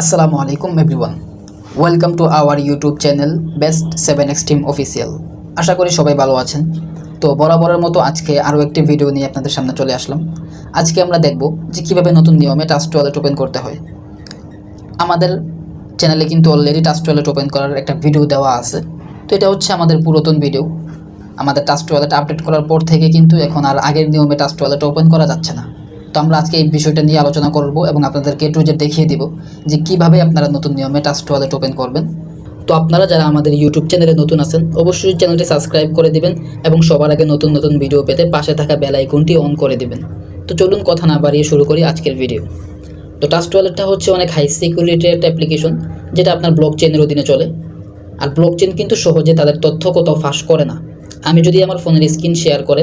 আসসালামু আলাইকুম everyone welcome to our YouTube channel best seven X team official আশা করি সবাই ভালো আছেন। তো বরাবরের মতো আজকে আরও একটি ভিডিও নিয়ে আপনাদের সামনে চলে আসলাম। আজকে আমরা দেখব যে কীভাবে নতুন নিয়মে টাস্ট ওয়ালেট ওপেন করতে হয়। আমাদের চ্যানেলে কিন্তু অলরেডি টাস্ট ওয়ালেট ওপেন করার একটা ভিডিও দেওয়া আছে। তো এটা হচ্ছে আমাদের পুরাতন ভিডিও আমাদের টাস্ট ওয়ালেট আপডেট করার পর থেকে কিন্তু এখন আর আগের নিয়মে টাস্ট ওয়ালেট ওপেন করা যাচ্ছে না। তো আমরা আজকে এই বিষয়টা নিয়ে আলোচনা করব এবং আপনাদেরকে টু যে দেখিয়ে দিব যে কীভাবে আপনারা নতুন নিয়মে টাস্ট ওয়ালেট ওপেন করবেন। তো আপনারা যারা আমাদের ইউটিউব চ্যানেলে নতুন আছেন, অবশ্যই চ্যানেলটি সাবস্ক্রাইব করে দিবেন এবং সবার আগে নতুন নতুন ভিডিও পেতে পাশে থাকা বেল আইকনটি অন করে দিবেন। তো চলুন কথা না বাড়িয়ে শুরু করি আজকের ভিডিও তো টাস্ট ওয়ালেটটা হচ্ছে অনেক হাই সিকিউরিটির একটা অ্যাপ্লিকেশন যেটা আপনার ব্লক চেনের অধীনে চলে। আর ব্লক চেন কিন্তু সহজে তাদের তথ্য কোথাও ফাঁস করে না। আমি যদি আমার ফোনের স্ক্রিন শেয়ার করে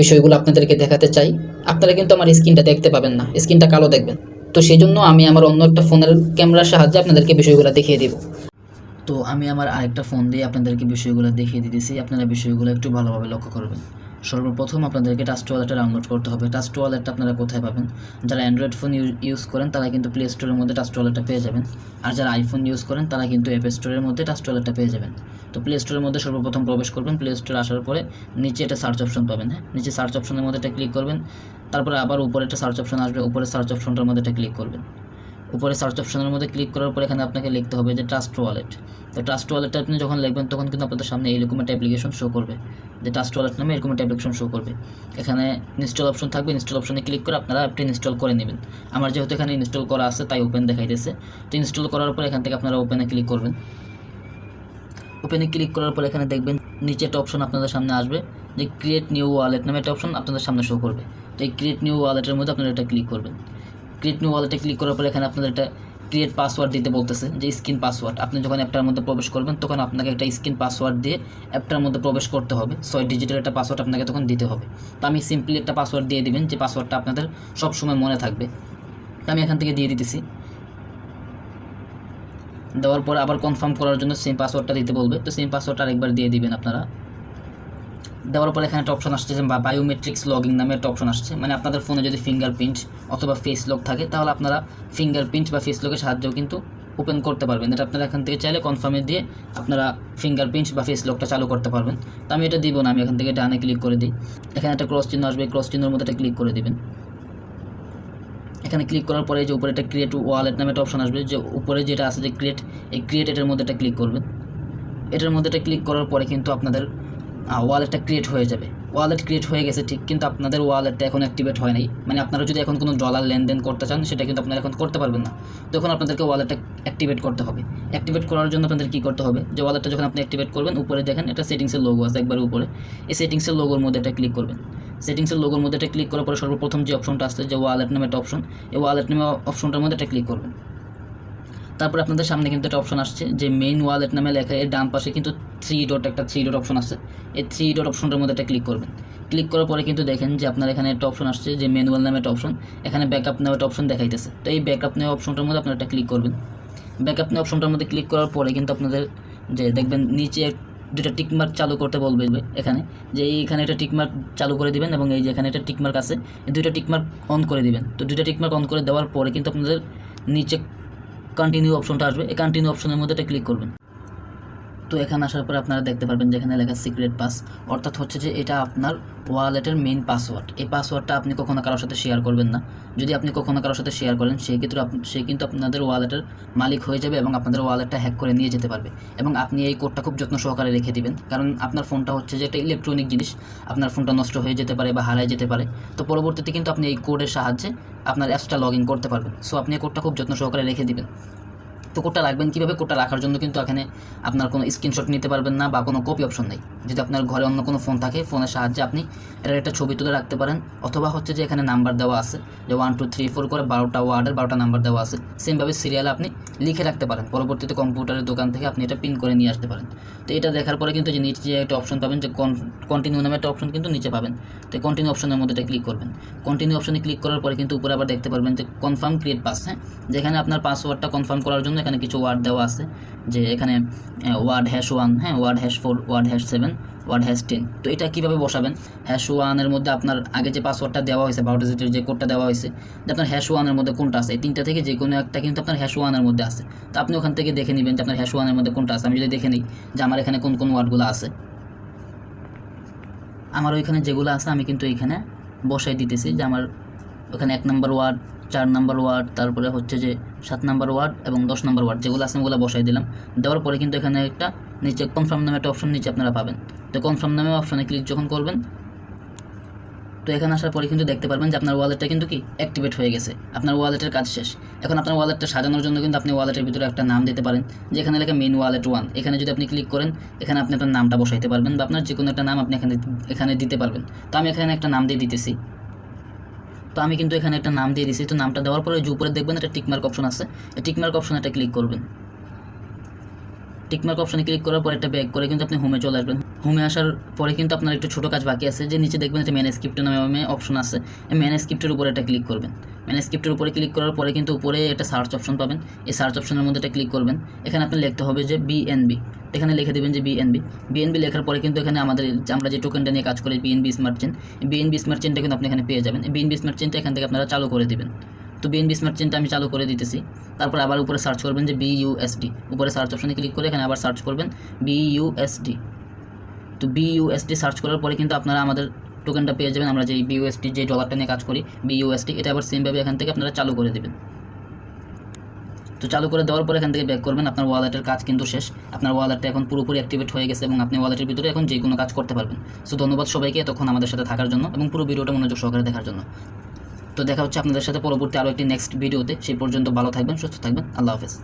বিষয়গুলো আপনাদেরকে দেখাতে চাই আপনারা কিন্তু আমার স্ক্রিনটা দেখতে পাবেন না, স্ক্রিনটা কালো দেখবেন। তো সেই জন্য আমি আমার অন্য একটা ফোনের ক্যামেরার সাহায্যে আপনাদেরকে বিষয়গুলো দেখিয়ে দেব। তো আমি আমার আরেকটা ফোন দিয়ে আপনাদেরকে বিষয়গুলো দেখিয়ে দিতেছি, আপনারা বিষয়গুলো একটু ভালোভাবে লক্ষ্য করবেন। সর্বপ্রথম আপনাদেরকে টাস্ট ওয়ালেটটা ডাউনলোড করতে হবে। টাস্ট ওয়ালেটটা আপনারা কোথায় পাবেন? যারা অ্যান্ড্রয়েড ফোন ইউজ করেন, তারা কিন্তু প্লে স্টোরের মধ্যে টাস্ট ওয়ালেটটা পেয়ে যাবেন। আর যারা আইফোন ইউজ করেন, তারা কিন্তু অ্যাপ স্টোরের মধ্যে টাস্ট ওয়ালেটটা পেয়ে যাবেন। তো প্লে স্টোরের মধ্যে সর্বপ্রথম প্রবেশ করবেন। প্লে স্টোরে আসার পরে নিচে একটা সার্চ অপশন পাবেন হ্যাঁ? নিচে সার্চ অপশনের মধ্যে একটা ক্লিক করবেন। তারপরে আবার উপরে একটা সার্চ অপশন আসবে। উপরে সার্চ অপশনটার মধ্যে একটা ক্লিক করবেন। উপরে সার্চ অপশনের মধ্যে ক্লিক করার পর এখানে আপনাকে লিখতে হবে যে ট্রাস্ট ওয়ালেট তো ট্রাস্ট ওয়ালেটটা আপনি যখন লিখবেন, তখন কিন্তু আপনাদের সামনে এইরকম একটা অ্যাপ্লিকেশন শো করবে। যে ট্রাস্ট ওয়ালেট নামে এরকম একটা অ্যাপ্লিকেশন শো করবে। এখানে ইনস্টল অপশন থাকবে ইনস্টল অপশনে ক্লিক করে আপনারা অ্যাপটি ইনস্টল করে নেবেন। আমার যেহেতু এখানে ইনস্টল করা আছে, তাই ওপেন দেখাইতেছে। তো ইনস্টল করার পর এখান থেকে আপনারা ওপেনে ক্লিক করবেন। ওপেনে ক্লিক করার পর এখানে দেখবেন নিচে একটা অপশন আপনাদের সামনে আসবে, যে ক্রিয়েট নিউ ওয়ালেট নামে একটা অপশন আপনাদের সামনে শো করবে। তো এই ক্রিয়েট নিউ ওয়ালেটের মধ্যে আপনারা এটা ক্লিক করবেন। ক্রিয়েট নিউ ওয়ালেটে ক্লিক করার পর এখানে আপনাদের একটা ক্রিয়েট পাসওয়ার্ড দিতে বলতেছে, যে স্ক্রিন পাসওয়ার্ড আপনি যখন অ্যাপটার মধ্যে প্রবেশ করবেন, তখন আপনাকে একটা স্ক্রিন পাসওয়ার্ড দিয়ে অ্যাপটার মধ্যে প্রবেশ করতে হবে। ছয় ডিজিটাল একটা পাসওয়ার্ড আপনাকে তখন দিতে হবে। তো আমি সিম্পলি একটা পাসওয়ার্ড দিয়ে দিবেন, যে পাসওয়ার্ডটা আপনাদের সব সময় মনে থাকবে। তো আমি এখান থেকে দিয়ে দিতেছি। দেওয়ার পর আবার কনফার্ম করার জন্য সেম পাসওয়ার্ডটা দিতে বলবে। তো সেম পাসওয়ার্ডটা আরেকবার দিয়ে দিবেন আপনারা। দেওয়ার পর এখানে একটা অপশন আসছে যে বায়োমেট্রিক্স লগিং নামে একটা অপশন আসছে। মানে আপনাদের ফোনে যদি ফিঙ্গারপ্রিন্ট অথবা ফেস লক থাকে, তাহলে আপনারা ফিঙ্গারপ্রিন্ট বা ফেস লকের সাহায্যেও কিন্তু ওপেন করতে পারবেন। এটা আপনারা এখান থেকে চাইলে কনফার্মে দিয়ে আপনারা ফিঙ্গারপ্রিন্ট বা ফেস লকটা চালু করতে পারবেন। তো আমি এটা দিব না, আমি এখান থেকে ডানে ক্লিক করে দিই। এখানে একটা ক্রস চিহ্ন আসবে ক্রস চিহ্নের মধ্যে ক্লিক করে দেবেন। এখানে ক্লিক করার পরে যে উপরে একটা ক্রিয়েট ওয়ালেট নামে একটা অপশন আসবে, যে উপরে যেটা আছে যে ক্রিয়েট এই ক্রিয়েট এটার মধ্যে একটা ক্লিক করবেন। এটার মধ্যে একটা ক্লিক করার পরে কিন্তু আপনাদের ওয়ালেটটা ক্রিয়েট হয়ে যাবে। ওয়ালেট ক্রিয়েট হয়ে গেছে, ঠিক, কিন্তু আপনাদের ওয়ালেটটা এখন অ্যাক্টিভেট হয় নাই। মানে আপনারা যদি এখন কোনো ডলার লেনদেন করতে চান, সেটা কিন্তু আপনারা এখন করতে পারবেন না। তখন আপনাদেরকে ওয়ালেটটা অ্যাক্টিভেট করতে হবে। অ্যাক্টিভেট করার জন্য আপনাদের কী করতে হবে? যে ওয়ালেটটা যখন আপনি অ্যাক্টিভেট করবেন, উপরে দেখেন, এটা সেটিংসের লোগো আছে একবার উপরে। এই সেটিংসের লোগোর মধ্যে এটা ক্লিক করবেন। সেটিংসের লোগোর মধ্যে এটা ক্লিক করার পরে সর্বপ্রথম যে অপশনটা আসছে, যে ওয়ালেট নামে একটা অপশন এই ওয়ালেট নামে অপশনটার মধ্যে এটা ক্লিক করবেন। তারপর আপনাদের সামনে কিন্তু একটা অপশন আসছে যে মেইন ওয়ালেট নামে লেখা এর ডান পাশে কিন্তু থ্রি ডট একটা থ্রি ডট অপশন আছে। এই থ্রি ডট অপশনটার মধ্যে একটা ক্লিক করবেন। ক্লিক করার পরে কিন্তু দেখেন যে আপনার এখানে একটা অপশন আসছে যে ম্যানুয়াল নামে একটা অপশন এখানে ব্যাকআপ নেওয়া একটা অপশন দেখাইতেছে। তো এই ব্যাকআপ নেওয়া অপশনটার মধ্যে আপনারা একটা ক্লিক করবেন। ব্যাকআপ নেওয়া অপশনটার মধ্যে ক্লিক করার পরে কিন্তু আপনাদের যে দেখবেন নিচে দুটা টিকমার্ক চালু করতে বলবে এখানে, যে এইখানে একটা টিকমার্ক চালু করে দিবেন এবং এই যে এখানে একটা টিকমার্ক আছে দুইটা টিকমার্ক অন করে দিবেন। তো দুইটা টিকমার্ক অন করে দেওয়ার পরে কিন্তু আপনাদের নিচে কন্টিনিউ অপশনটা আসবে। এই কন্টিনিউ অপশনের মধ্যে এটা ক্লিক করবেন। তো এখানে আসার পর আপনারা দেখতে পারবেন যে এখানে লেখা সিক্রেট পাস অর্থাৎ হচ্ছে যে এটা আপনার ওয়ালেটের মেইন পাসওয়ার্ড এই পাসওয়ার্ডটা আপনি কখনো কারোর সাথে শেয়ার করবেন না। যদি আপনি কখনো কারোর সাথে শেয়ার করেন সেই ক্ষেত্রে সে কিন্তু আপনাদের ওয়ালেটের মালিক হয়ে যাবে এবং আপনাদের ওয়ালেটটা হ্যাক করে নিয়ে যেতে পারবে। এবং আপনি এই কোডটা খুব যত্ন সহকারে রেখে দিবেন। কারণ আপনার ফোনটা হচ্ছে যে একটা ইলেকট্রনিক জিনিস। আপনার ফোনটা নষ্ট হয়ে যেতে পারে বা হারায় যেতে পারে। তো পরবর্তীতে কিন্তু আপনি এই কোডের সাহায্যে আপনার অ্যাপসটা লগ ইন করতে পারবেন। সো আপনি এই কোডটা খুব যত্ন সহকারে রেখে দিবেন। তো কোডটা রাখবেন, কীভাবে কোডটা রাখার জন্য কিন্তু এখানে আপনার কোনো স্ক্রিনশট নিতে পারবেন না বা কোনো কপি অপশন নেই। যদি আপনার ঘরে অন্য কোনো ফোন থাকে ফোনের সাহায্যে আপনি এটার একটা ছবি তুলে রাখতে পারেন, অথবা হচ্ছে যে এখানে নাম্বার দেওয়া আছে, যে ওয়ান টু থ্রি ফোর করে বারোটা ওয়ার্ডের বারোটা নাম্বার দেওয়া আছে সেমভাবে সিরিয়ালে আপনি লিখে রাখতে পারেন। পরবর্তীতে কম্পিউটারের দোকান থেকে আপনি এটা পিন করে নিয়ে আসতে পারেন। তো এটা দেখার পরে কিন্তু যে নিচে যে একটা অপশন পাবেন, যে কন্টিনিউ নামে একটা অপশন কিন্তু নিচে পাবেন। তো কন্টিনিউ অপশনের মধ্যে এটা ক্লিক করবেন। কন্টিনিউ অপশনে ক্লিক করার পরে কিন্তু উপরে আবার দেখতে পারবেন যে কনফার্ম ক্রিয়েট পাস হ্যাঁ? যেখানে আপনার পাসওয়ার্ডটা কনফার্ম করার জন্য এখানে কিছু ওয়ার্ড দেওয়া আছে যে এখানে ওয়ার্ড হ্যাশ ওয়ান হ্যাঁ word hash four word hash seven word hash ten তো এটা কীভাবে বসাবেন? হ্যাশ ওয়ানের মধ্যে আপনার আগে যে পাসওয়ার্ডটা দেওয়া হয়েছে বারো ডিজিটের যে কোডটা দেওয়া হয়েছে, যে আপনার হ্যাশ ওয়ানের মধ্যে কোনটা আছে? এই তিনটা থেকে যে কোনো একটা কিন্তু আপনার হ্যাশ ওয়ানের মধ্যে আছে। তো আপনি ওখান থেকে দেখে নেবেন যে আপনার হ্যাশ ওয়ানের মধ্যে কোনটা আছে। আমি যদি দেখে নিই যে আমার এখানে কোন কোন ওয়ার্ডগুলো আছে। আমার ওইখানে যেগুলো আছে, আমি কিন্তু এইখানে বসাই দিতেছি যে আমার ওখানে এক নম্বর ওয়ার্ড চার নম্বর ওয়ার্ড, তারপরে হচ্ছে যে সাত নম্বর ওয়ার্ড এবং দশ নম্বর ওয়ার্ড যেগুলো আছে ওগুলো বসাই দিলাম। দেওয়ার পরে কিন্তু এখানে একটা নিচে কনফার্ম নামে একটা অপশন নিচে আপনারা পাবেন। তো কনফার্ম নামে অপশনে ক্লিক যখন করবেন, তো এখানে আসার পরে কিন্তু দেখতে পারবেন যে আপনার ওয়ালেটটা কিন্তু কি অ্যাক্টিভেট হয়ে গেছে। আপনার ওয়ালেটের কাজ শেষ। এখন আপনার ওয়ালেটটা সাজানোর জন্য কিন্তু আপনি ওয়ালেটের ভিতরে একটা নাম দিতে পারেন, যেখানে লেখা মেন ওয়ালেট ওয়ান এখানে যদি আপনি ক্লিক করেন, এখানে আপনি আপনার নামটা বসাইতে পারবেন বা আপনার যে কোনো একটা নাম আপনি এখানে এখানে দিতে পারবেন। তো আমি এখানে একটা নাম দিয়ে দিতেছি। তো আমি কিন্তু এখানে একটা নাম দিয়ে দিয়েছি তো নামটা দেওয়ার পরে যে উপরে দেখবেন একটা টিকমার্ক অপশন আছে। টিকমার্ক অপশনে একটা ক্লিক করবেন। টিকমার্ক অপশনে ক্লিক করার পর একটা ব্যাক করে কিন্তু আপনি হোমে চলে আসবেন। হোমে আসার পরে কিন্তু আপনার একটু ছোটো কাজ বাকি আছে, যে নিচে দেখবেন একটা ম্যান স্ক্রিপ্টের নামে অপশন আছে। এই ম্যান স্ক্রিপ্টের উপরে একটা ক্লিক করবেন। ম্যান স্ক্রিপ্টের উপরে ক্লিক করার পরে কিন্তু উপরে একটা সার্চ অপশন পাবেন। এই সার্চ অপশনের মধ্যে একটা ক্লিক করবেন। এখানে আপনি লিখতে হবে যে বিএনবি এখানে লিখে দেবেন যে বিএনবি বিএনবি লেখার পরে কিন্তু এখানে আমাদের আমরা যে টোকেনটা নিয়ে কাজ করি BNB smart chain BNB smart চেনটা কিন্তু আপনি এখানে পেয়ে যাবেন। বিএনবি স্মার্ট চেনটা এখান থেকে আপনারা চালু করে দেবেন। তো বিএনবি স্মার্ট চেনটা আমি চালু করে দিতেছি। তারপর আবার উপরে সার্চ করবেন যে বিইউএসডি উপরে সার্চ অপশনে ক্লিক করে এখানে আবার সার্চ করবেন বিইউএসডি তো বিইউএসডি সার্চ করার পরে কিন্তু আপনারা আমাদের টোকেনটা পেয়ে যাবেন। আমরা যে বিইউএসডি যে ডলারটা নিয়ে কাজ করি বিইউএসডি এটা আবার সেমভাবে এখান থেকে আপনারা চালু করে দেবেন। তো চালু করে দেওয়ার পর এখান থেকে ব্যাক করবেন। আপনার ওয়ালেটের কাজ কিন্তু শেষ। আপনার ওয়ালেটটা এখন পুরোপুরি অ্যাক্টিভেট হয়ে গেছে এবং আপনি ওয়ালেটের ভিতরে এখন যে কোনো কাজ করতে পারবেন। সো ধন্যবাদ সবাইকে এতক্ষণ আমাদের সাথে থাকার জন্য এবং পুরো ভিডিওটা মনোযোগ সহকারে দেখার জন্য। তো দেখা হচ্ছে আপনাদের সাথে পরবর্তী আরও একটি নেক্সট ভিডিওতে সেই পর্যন্ত ভালো থাকবেন, সুস্থ থাকবেন। আল্লাহ হাফেজ।